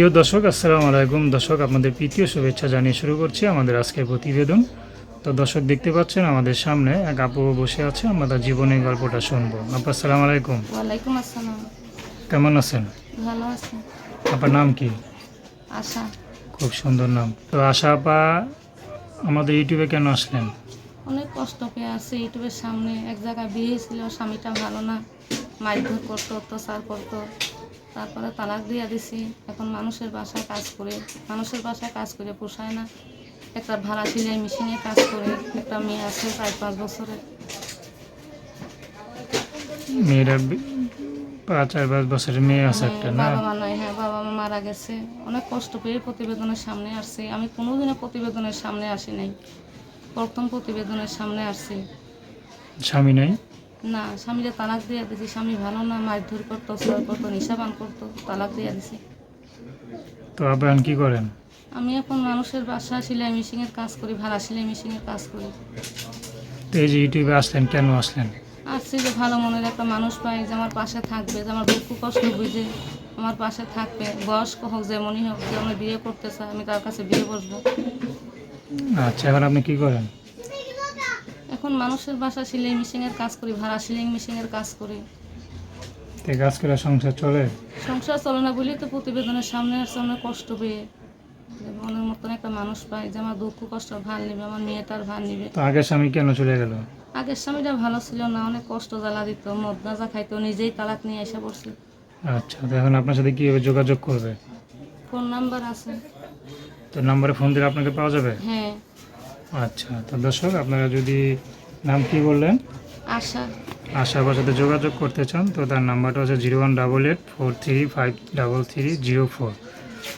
প্রিয় দর্শক আসসালামু আলাইকুম। দর্শক আপনাদের প্রীতীয় শুভেচ্ছা জানিয়ে শুরু করছি আমাদের আজকের প্রতিবেদন। তো দর্শক দেখতে পাচ্ছেন আমাদের সামনে এক আপু বসে আছে আমরা তার জীবনের গল্পটা শুনব। আপা আসসালামু আলাইকুম। ওয়ালাইকুম আসসালাম। কেমন আছেন? ভালো আছি। আপনার নাম কি? আশা। খুব সুন্দর নাম। তো আশা আপা আমাদের ইউটিউবে কেন আসলেন? অনেক কষ্ট পেয়ে আছে ইউটিউবের সামনে এক জায়গায় বিয়ে ছিল স্বামীটা ভালো না। মারধর করতো অত্যাচার করতো। তারপরে তালাক দিয়ে দিছি। এখন মানুষের বাসায় কাজ করে মানুষের বাসায় কাজ করে পোষায় না। একটা ভাড়া সিলাই মেশিনে কাজ করে একটা মেয়ে আছে চার পাঁচ বছরের মেয়েরা পাঁচ চার পাঁচ বছরের মেয়ে আছে হ্যাঁ, একটা না? বাবা মা নাই হ্যাঁ বাবা মা মারা গেছে। অনেক কষ্ট পেয়ে প্রতিবেদনের সামনে আসছি। আমি কোনোদিনও প্রতিবেদনের সামনে আসি নাই। প্রথম প্রতিবেদনের সামনে আসছি। স্বামী নাই? না স্বামীরে তালাক দিয়ে দিছি স্বামী ভালো না মারধর করতো সর করতো নিশাবান করতো তালাক দিয়ে দিছি। তো আপনার কি করেন? আমি এখন মানুষের বাসা সেলাই মেশিনের কাজ করি ভাড়া সেলাই মেশিনের কাজ করি। তো এই যে ইউটিউবে আসলেন কেন আসলেন? আসছি যে ভালো মনের একটা মানুষ পাই যে আমার পাশে থাকবে যে আমার দুঃখ কষ্ট বুঝে আমার পাশে থাকবে বয়স্ক হোক যেমনই হোক যে আমি বিয়ে করতে চাই আমি তার কাছে বিয়ে বসবো। আচ্ছা এখন আপনি কি করেন? এখন মানুষের বাসা সেলাই মেশিনের কাজ করি ভাড়া সেলাই মেশিনের কাজ করি। তো কাজ করে সংসার চলে? সংসার চলে না বলেই তো প্রতিবেদনের সামনে অনেক কষ্ট পেয়ে। মনের মতন একটা মানুষ পাই যে আমার দুঃখ কষ্ট ভার নিবে আমার মেয়েটার ভার নিবে। তো আগের স্বামী কেন চলে গেল? আগের স্বামীটা ভালো ছিল না অনেক কষ্ট জ্বালা দিত মদ গাঁজা খাইতো নিজেই তালাক নিয়ে এসে পড়ছে। আচ্ছা তো এখন আপনার সাথে কীভাবে যোগাযোগ করবে? ফোন নাম্বার আছে। তো নাম্বারে ফোন দিলে আপনাকে পাওয়া যাবে? হ্যাঁ। আচ্ছা তো দর্শক আপনারা যদি নাম কি বললেন? আশা। আশা সাথে যোগাযোগ করতে চান তো তার নাম্বারটা হচ্ছে zero one double eight four three five double three zero four.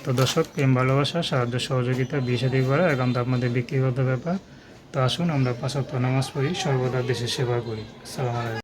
তো দর্শক প্রেম ভালোবাসা সাহায্য সহযোগিতা সাথে করা একান্ত আপনাদের ব্যক্তিগত ব্যাপার। তো আসুন আমরা পাঁচত্ব নামাজ পড়ি সর্বদা দেশের সেবা করি। সালাম আলাইকুম।